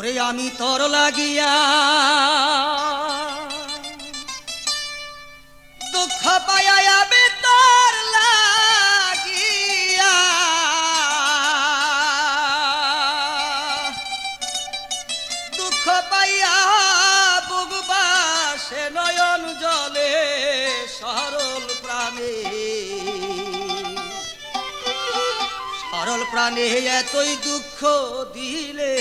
ওরে আমি তোর লাগিয়া প্রাণে এতই দুঃখ দিলে।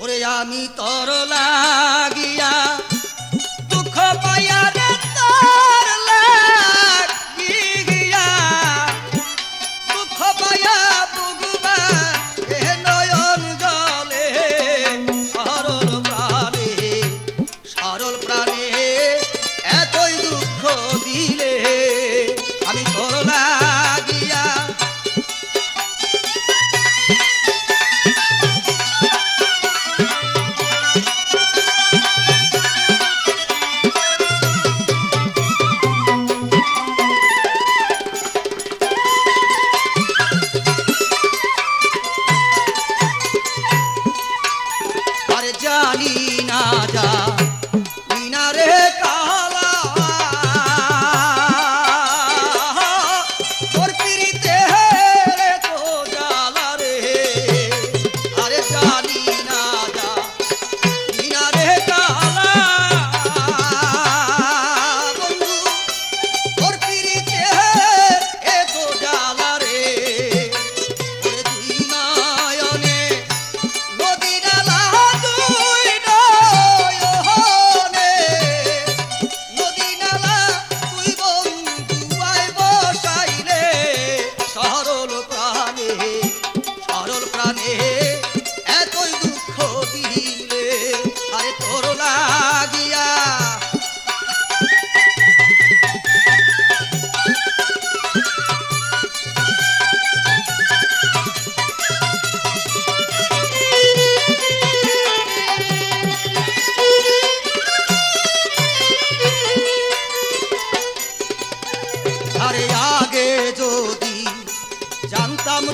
ওরে আমি তর লাগিয়া জানি না যা।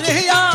রে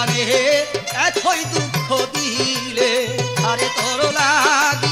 তরলা রে এতই দুঃখ দিলে আরে তরলা লাগে।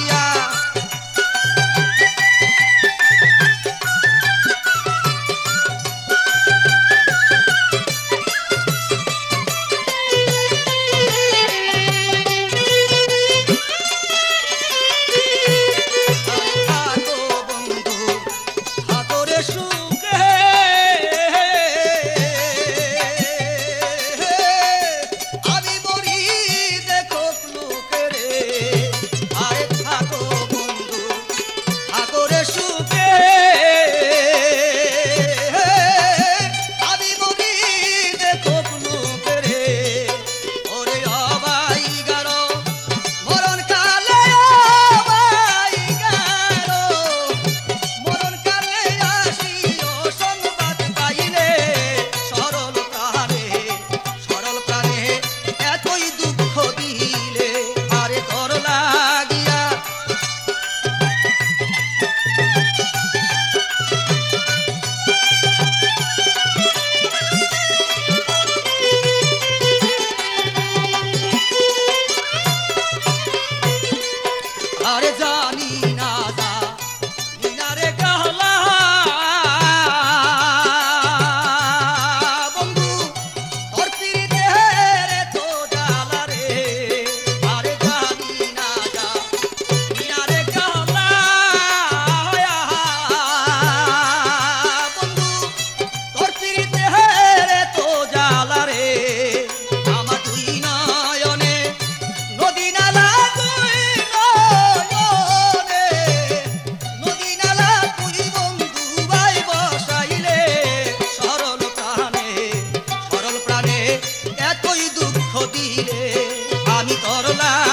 আমি করলা